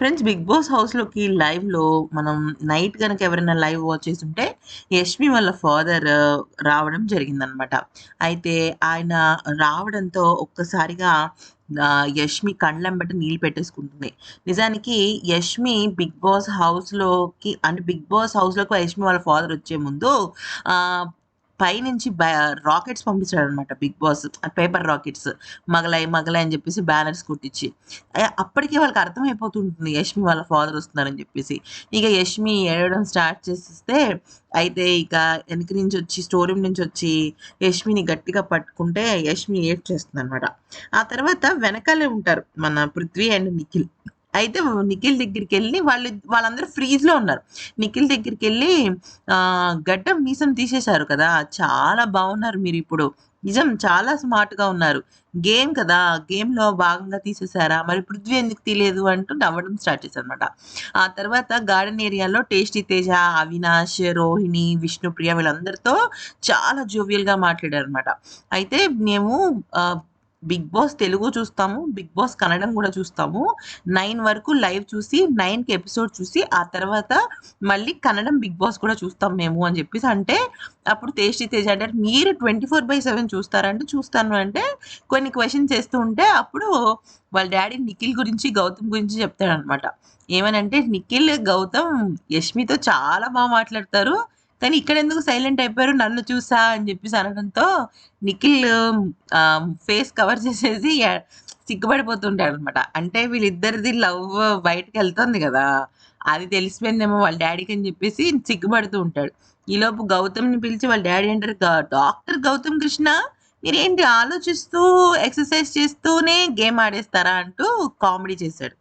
Friends 'big boss' హౌస్‌లోకి లైవ్‌లో మనం నైట్ కనుక ఎవరైనా లైవ్ వాచ్ చేస్తుంటే యష్మి వాళ్ళ ఫాదర్ రావడం జరిగిందనమాట. అయితే ఆయన రావడంతో ఒక్కసారిగా యష్మి కళ్ళంబట నీళ్ళు పెట్టేసుకుంటుంది. నిజానికి యష్మి 'బిగ్ బాస్' హౌస్‌లోకి అంటే 'బిగ్ బాస్' హౌస్‌లోకి యష్మి వాళ్ళ ఫాదర్ వచ్చే ముందు పైనుంచి rockets rockets పంపించాడనమాట 'Bigg Boss' paper rockets. Mughlai, Mughlai అని చెప్పేసి బ్యానర్స్ కొట్టించి అప్పటికే వాళ్ళకి అర్థమైపోతుంటుంది యష్మి వాళ్ళ ఫాదర్ వస్తున్నారని చెప్పేసి. ఇక యష్మి ఏడవడం స్టార్ట్ చేసేస్తే, అయితే ఇక వెనక నుంచి వచ్చి స్టోరీ నుంచి వచ్చి యష్మిని గట్టిగా పట్టుకుంటే యష్మి ఏడ్ చేస్తుందన్నమాట ఆ తర్వాత వెనకాలే ఉంటారు మన పృథ్వీ అండ్ నిఖిల్. అయితే నిఖిల్ దగ్గరికి వెళ్ళి వాళ్ళు వాళ్ళందరూ ఫ్రీజ్‌లో ఉన్నారు. నిఖిల్ దగ్గరికి వెళ్ళి గడ్డం, మీసం తీసేశారు కదా! చాలా బాగున్నారు మీరు ఇప్పుడు నిజం చాలా స్మార్ట్‌గా ఉన్నారు. గేమ్ కదా! గేమ్‌లో భాగంగా తీసేసారా? మరి పృథ్వీ ఎందుకు తీయలేదు అంటూ నవ్వడం స్టార్ట్ చేశారనమాట. ఆ తర్వాత గార్డెన్ ఏరియాలో టేస్టీ తేజ, అవినాష్, రోహిణి, విష్ణుప్రియ వీళ్ళందరితో చాలా జోవియల్‌గా మాట్లాడారనమాట. అయితే మేము 'బిగ్ బాస్' తెలుగు చూస్తాము. 'బిగ్ బాస్' కన్నడం కూడా చూస్తాము. నైన్ వరకు లైవ్ చూసి నైన్కి ఎపిసోడ్ చూసి ఆ తర్వాత మళ్ళీ కన్నడం 'బిగ్ బాస్' కూడా చూస్తాం మేము అని చెప్పేసి అంటే, అప్పుడు టేస్టీ తేజ అంటే "మీరు ట్వంటీ ఫోర్ బై సెవెన్ చూస్తారంటే "చూస్తాను" అంటే కొన్ని క్వశ్చన్స్ చేస్తూ ఉంటే అప్పుడు వాళ్ళ డాడీ నిఖిల్ గురించి, గౌతమ్ గురించి చెప్తాడనమాట. ఏమనంటే, "నిఖిల్, గౌతమ్ యష్మితో చాలా బాగా మాట్లాడతారు. కానీ ఇక్కడ ఎందుకు సైలెంట్ అయిపోయారు నన్ను చూసా" అని చెప్పేసి అనడంతో నిఖిల్ ఫేస్ కవర్ చేసేసి సిగ్గుపడిపోతుంటాడు అనమాట అంటే వీళ్ళిద్దరిది లవ్ బయటకు వెళ్తుంది కదా అది తెలిసిపోయిందేమో వాళ్ళ డాడీకి అని చెప్పేసి సిగ్గుపడుతూ ఉంటాడు. ఈలోపు గౌతమ్‌ని పిలిచి వాళ్ళ డాడీ అంటారు, డాక్టర్ గౌతమ్ కృష్ణ మీరేంటి ఆలోచిస్తూ, ఎక్సర్సైజ్ చేస్తూనే గేమ్ ఆడేస్తారా?" అంటూ కామెడీ చేశాడు.